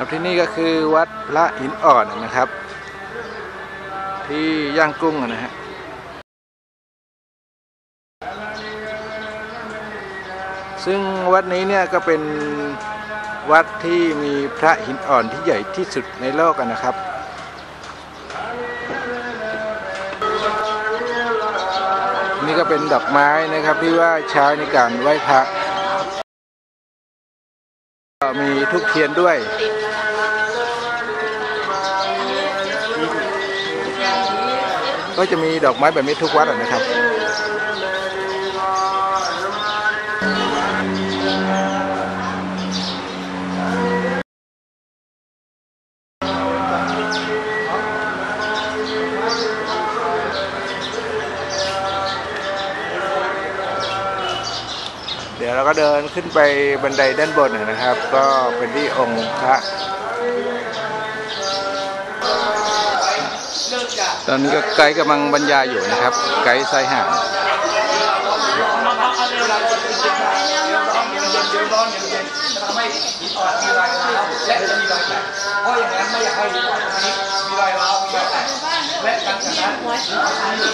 ครับที่นี่ก็คือวัดพระหินอ่อนนะครับ ที่ย่างกุ้งนะฮะซึ่งวัดนี้เนี่ยก็เป็นวัดที่มีพระหินอ่อนที่ใหญ่ที่สุดในโลกนะครับนี่ก็เป็นดอกไม้นะครับที่ว่าใช้ในการไหว้พระก็มีทุกเทียนด้วย ก็จะมีดอกไม้แบบนี้ทุกวัดนะครับเดี๋ยวเราก็เดินขึ้นไปบันไดด้านบนนะครับ ก็เป็นที่องค์พระ ตอนนี้ก็ไกด์กำลังบรรยายอยู่นะครับ ไกด์ไซห่างเพราะอย่างนั้นไม่อยากให้มีรอยร้าวมีรอยแตกและหลังจากนั้น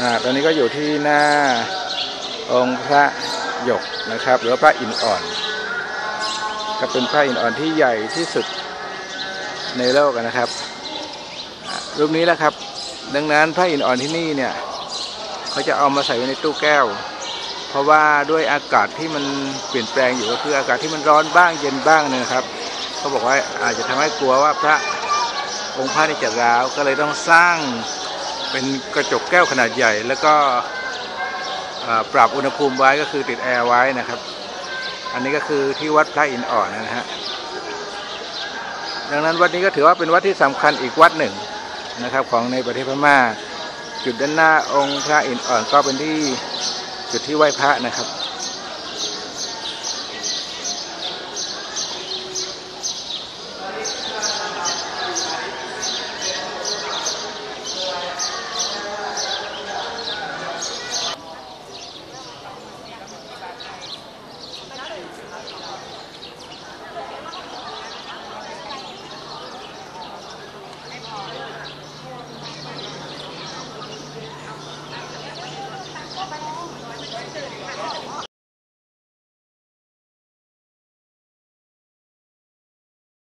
อ่าตอนนี้ก็อยู่ที่หน้าองค์พระหยกนะครับ หรือพระอินทร์อ่อน ก็เป็นพระอินทร์อ่อนที่ใหญ่ที่สุดในโลกนะครับ รูปนี้แหละครับ ดังนั้นพระอินทร์อ่อนที่นี่เนี่ยเขาจะเอามาใส่ไว้ในตู้แก้ว เพราะว่าด้วยอากาศที่มันเปลี่ยนแปลงอยู่ก็คืออากาศที่มันร้อนบ้างเย็นบ้างเนี่ยนะครับเขาบอกว่าอาจจะทำให้กลัวว่าพระองค์พระนี่จะร้าวก็เลยต้องสร้าง เป็นกระจกแก้วขนาดใหญ่ แล้วก็ปรับอุณหภูมิไว้ก็คือติดแอร์ไว้นะครับ อันนี้ก็คือที่วัดพระอินทร์อ่อนนะฮะดังนั้นวัดนี้ก็ถือว่าเป็นวัดที่สำคัญอีกวัดหนึ่งนะครับ ของในประเทศพม่า จุดด้านหน้าองค์พระอินทร์อ่อนก็เป็นที่จุดที่ไหว้พระนะครับ